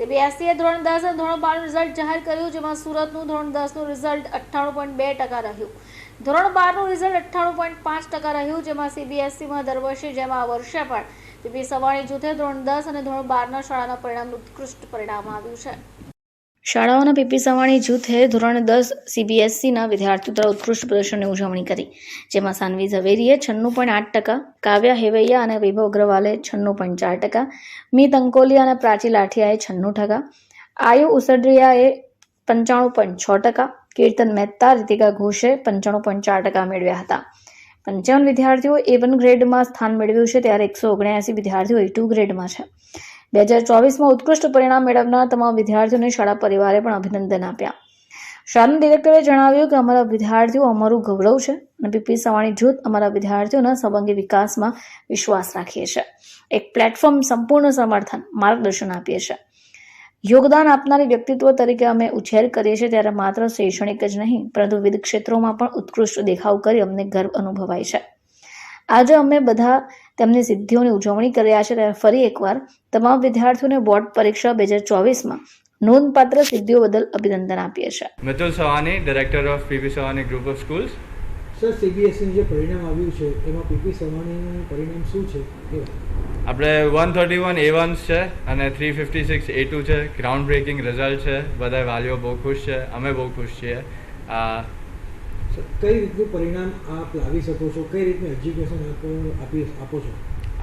સીબીએસઈએ ધોરણ દસ અને ધોરણ બારનું રિઝલ્ટ જાહેર કર્યું, જેમાં સુરતનું ધોરણ દસનું રિઝલ્ટ અઠ્ઠાણું પોઈન્ટ બે ટકા રહ્યું. ધોરણ બારનું રિઝલ્ટ અઠ્ઠાણું પોઈન્ટ પાંચ ટકા રહ્યું, જેમાં સીબીએસઈમાં દર વર્ષે, જેમ આ વર્ષે પણ. પીપી સવાણી જૂથે ધોરણ દસ અને ધોરણ બારના શાળાના પરિણામનું ઉત્કૃષ્ટ પરિણામ આવ્યું છે. શાળાઓના પીપી સવાણી જૂથે ધોરણ દસ સીબીએસસીના વિદ્યાર્થીઓ દ્વારા ઉત્કૃષ્ટ પ્રદર્શનની ઉજવણી કરી, જેમાં સાનવી ઝવેરીએ છન્નું પોઈન્ટ આઠ ટકા, કાવ્યા હેવૈયા અને વૈભવ અગ્રવાલે છન્નું પોઈન્ટ ચાર ટકા, મીત અંકોલિયા અને પ્રાચી લાઠિયાએ છન્નું ટકા, આયુ ઉસડરિયાએ પંચાણું પોઈન્ટ છ ટકા, કીર્તન મહેતા રીતિકા ઘોષે પંચાણું પોઈન્ટ ચાર ટકા મેળવ્યા હતા. પંચાવન વિદ્યાર્થીઓ એ વન ગ્રેડમાં સ્થાન મેળવ્યું છે, ત્યારે એકસો ઓગણ્યાસી વિદ્યાર્થીઓ એ ટુ ગ્રેડમાં છે. બે હજાર ચોવીસમાં ઉત્કૃષ્ટ પરિણામ મેળવનાર તમામ વિદ્યાર્થીઓને શાળા પરિવારે પણ અભિનંદન આપ્યા. શાળાના ડિરેક્ટરે જણાવ્યું કે અમારા વિદ્યાર્થીઓ અમારું ગૌરવ છે અને પીપી સવાણી જૂથ અમારા વિદ્યાર્થીઓના સબંગી વિકાસમાં વિશ્વાસ રાખીએ છીએ એક પ્લેટફોર્મ સંપૂર્ણ સમર્થન, માર્ગદર્શન આપીએ છીએ યોગદાન આપનારી વ્યક્તિત્વ તરીકે અમે ઉછેર કરીએ છીએ ત્યારે માત્ર શૈક્ષણિક જ નહીં, પરંતુ વિવિધ ક્ષેત્રોમાં પણ ઉત્કૃષ્ટ દેખાવ કરી અમને ગર્વ અનુભવાય છે. આજે અમે બધા તેમની સિદ્ધિઓની ઉજવણી કર્યા છે ત્યારે ફરી એકવાર તમામ વિદ્યાર્થીઓને બોર્ડ પરીક્ષા બે હજાર ચોવીસમાં નોંધપાત્ર સિદ્ધિઓ બદલ અભિનંદન આપીએ છીએ. Mitul Savani director of PP Savani group of schools sir સીબીએસઈનું જે પરિણામ આવ્યું છે એમાં પીપી સવાણીનું પરિણામ શું છે? આપણે one thirty one A one છે અને three fifty six A two છે. ગ્રાઉન્ડ બ્રેકિંગ રિઝલ્ટ છે. બધા વાલીઓ બહુ ખુશ છે. અમે બહુ ખુશ છીએ. કઈ રીતનું પરિણામ આપ લાવી શકો છો? કઈ રીતનું એજ્યુકેશન આપ આપી આપો છો?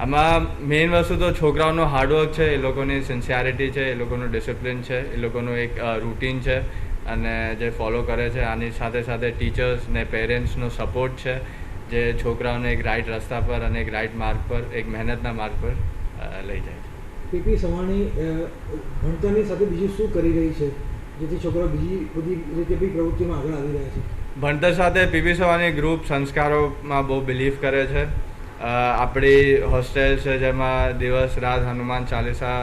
આમાં મેઇન વસ્તુ તો છોકરાઓનો હાર્ડવર્ક છે એ લોકોની સિન્સિયારિટી છે એ લોકોનું ડિસિપ્લિન છે એ લોકોનું એક રૂટીન છે અને જે ફોલો કરે છે આની સાથે સાથે ટીચર્સ ને પેરેન્ટ્સનો સપોર્ટ છે જે છોકરાઓને એક રાઈટ રસ્તા પર અને એક રાઈટ માર્ગ પર એક મહેનતના માર્ગ પર લઈ જાય છે. પીપી સવાણી ભણતરની સાથે બીજું શું કરી રહી છે? જેથી છોકરાઓ બીજી બધી રીતે બી પ્રવૃત્તિમાં આગળ આવી રહ્યા છે? ભણતર સાથે પીપી સવાની ગ્રુપ સંસ્કારોમાં બહુ બિલીવ કરે છે આપણી હોસ્ટેલ છે જેમાં દિવસ રાત હનુમાન ચાલીસા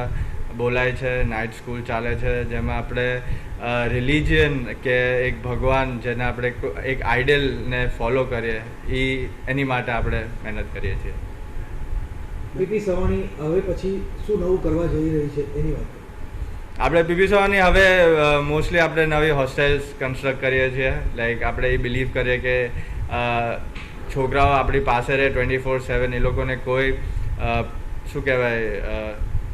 બોલાય છે નાઇટ સ્કૂલ ચાલે છે, જેમાં આપણે રિલિજિયન કે એક ભગવાન જેને આપણે એક આઈડલને ફોલો કરીએ એ એની માટે આપણે મહેનત કરીએ છીએ પીપી સવાણી હવે પછી શું નવું કરવા જઈ રહી છે, એની વાત. આપણે પીપી સવાની હવે મોસ્ટલી આપણે નવી હોસ્ટેલ્સ કન્સ્ટ્રક્ટ કરીએ છીએ. લાઈક આપણે એ બિલીવ કરીએ કે છોકરાઓ આપણી પાસે રહે ટ્વેન્ટી ફોર સેવન એ લોકોને કોઈ શું કહેવાય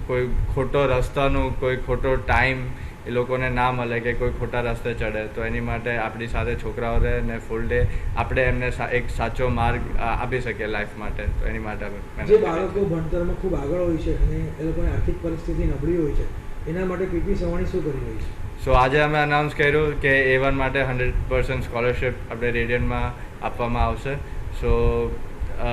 કોઈ ખોટો રસ્તાનું કોઈ ખોટો ટાઈમ એ લોકોને ના મળે કે કોઈ ખોટા રસ્તે ચડે. તો એની માટે આપણી સાથે છોકરાઓ રહે ને ફૂલ ડે આપણે એમને એક સાચો માર્ગ આપી શકીએ લાઈફ માટે. તો એની માટે જે બાળકો ભણતરમાં ખૂબ આગળ હોય છે અને એ લોકોની આર્થિક પરિસ્થિતિ નબળી હોય છે એના માટે પીપી સવાણી શું કરી રહી છે સો આજે અમે અનાઉન્સ કર્યું કે એ વન માટે હંડ્રેડ પર્સન્ટ સ્કોલરશિપ આપણે રેડિયનમાં આપવામાં આવશે સો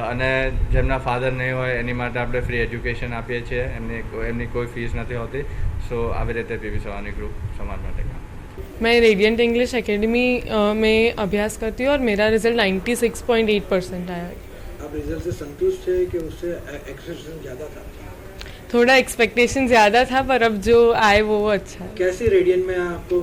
અને જેમના ફાધર નહીં હોય એની માટે આપણે ફ્રી એજ્યુકેશન આપીએ છીએ એમની કો- એમની કોઈ ફીસ નથી હોતી સો આવી રીતે પીવી સવાની ગ્રુપ સમાજ માટે કામ કરે છે. मैं रेडियंट इंग्लिश एकेडमी अ, में अभ्यास करती हूँ और मेरा रिजल्ट 96.8 परसेंट आया है आप रिजल्ट से संतुष्ट है कि उससे एक्सपेक्टेशन ज़्यादा था थोड़ा एक्सपेक्टेशन ज़्यादा था पर अब जो आए वो अच्छा है। कैसी रेडियन में आपको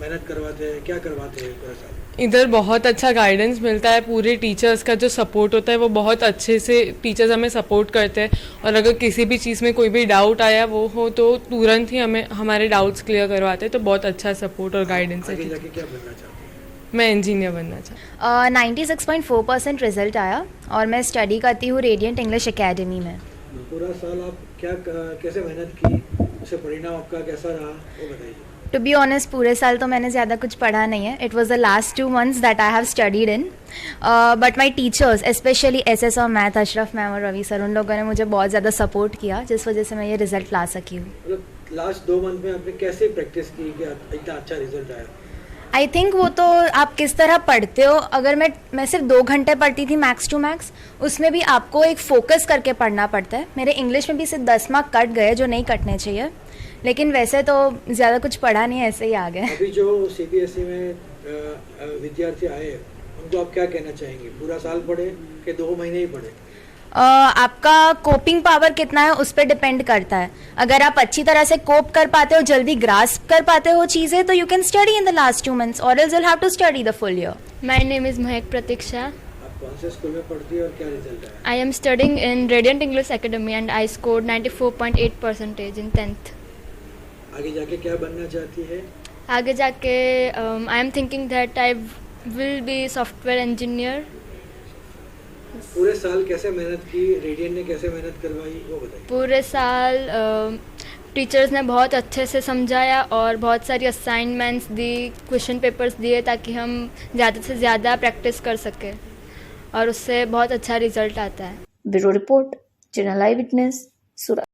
मेहनत करवाते हैं क्या करवाते हैं पूरा साल? इधर बहुत अच्छा गाइडेंस मिलता है पूरे टीचर्स का जो सपोर्ट होता है वो बहुत अच्छे से टीचर्स हमें सपोर्ट करते हैं। और अगर किसी भी चीज़ में कोई भी डाउट आया वो हो तो तुरंत ही हमें हमारे डाउट्स क्लियर करवाते हैं। तो बहुत अच्छा सपोर्ट और गाइडेंस है। हैं? मैं इंजीनियर बनना चाहती हूँ। Ninety six point four percent result आया और मैं स्टडी करती हूँ रेडियंट इंग्लिश अकेडमी में। पूरा साल आप क्या कैसे मेहनत की? उससे परिणाम आपका कैसा रहा? वो बताइए। टू बी ऑनेस्ट पूरे साल तो मैंने ज़्यादा कुछ पढ़ा नहीं है। It was the last two months that I have studied in but my teachers specially S S और मैथ अशरफ मैम और रवि सर उन लोगों ने मुझे बहुत ज़्यादा सपोर्ट किया जिस वजह से मैं ये रिज़ल्ट ला सकी हूँ। मतलब लास्ट दो मंथ में आपने कैसे प्रैक्टिस की कि इतना अच्छा रिज़ल्ट आया? आई थिंक वो तो आप किस तरह पढ़ते हो? अगर मैं मैं सिर्फ़ दो घंटे पढ़ती थी मैक्स टू मैक्स उसमें भी आपको एक फोकस करके पढ़ना पड़ता है। मेरे इंग्लिश में भी सिर्फ़ दस मार्क कट गए जो नहीं कटने चाहिए। लेकिन वैसे तो ज़्यादा कुछ पढ़ा नहीं, ऐसे ही आ गए। अभी जो सीबीएसई में विद्यार्थी आए, उनको आप क्या कहना चाहेंगे? पूरा साल पढ़े कि दो महीने ही पढ़े? आपका कोपिंग पावर कितना है उस पर डिपेंड करता है। अगर आप अच्छी तरह से कोप कर पाते हो जल्दी ग्रास्प कर पाते हो चीज़ें तो you can study in the last two months और else will have to study the full year My name is Mahek Pratiksha. आप कौन से स्कूल में पढ़ती है और क्या रिज़ल्ट आया I am studying in Radiant English Academy and I scored 94.8 percentage in 10th. आगे जाके क्या बनना चाहती है? आगे जाके I am thinking that I will be software engineer पूरे साल कैसे मेहनत की? रेडियन ने कैसे मेहनत करवाई? वो बताइए। पूरे साल टीचर्स ने बहुत अच्छे से समझाया और बहुत सारी असाइनमेंट्स दी क्वेश्चन पेपर्स दिए ताकि हम ज़्यादा से ज़्यादा प्रैक्टिस कर सकें और उससे बहुत अच्छा रिज़ल्ट आता है। Bureau report channel eyewitness Surat.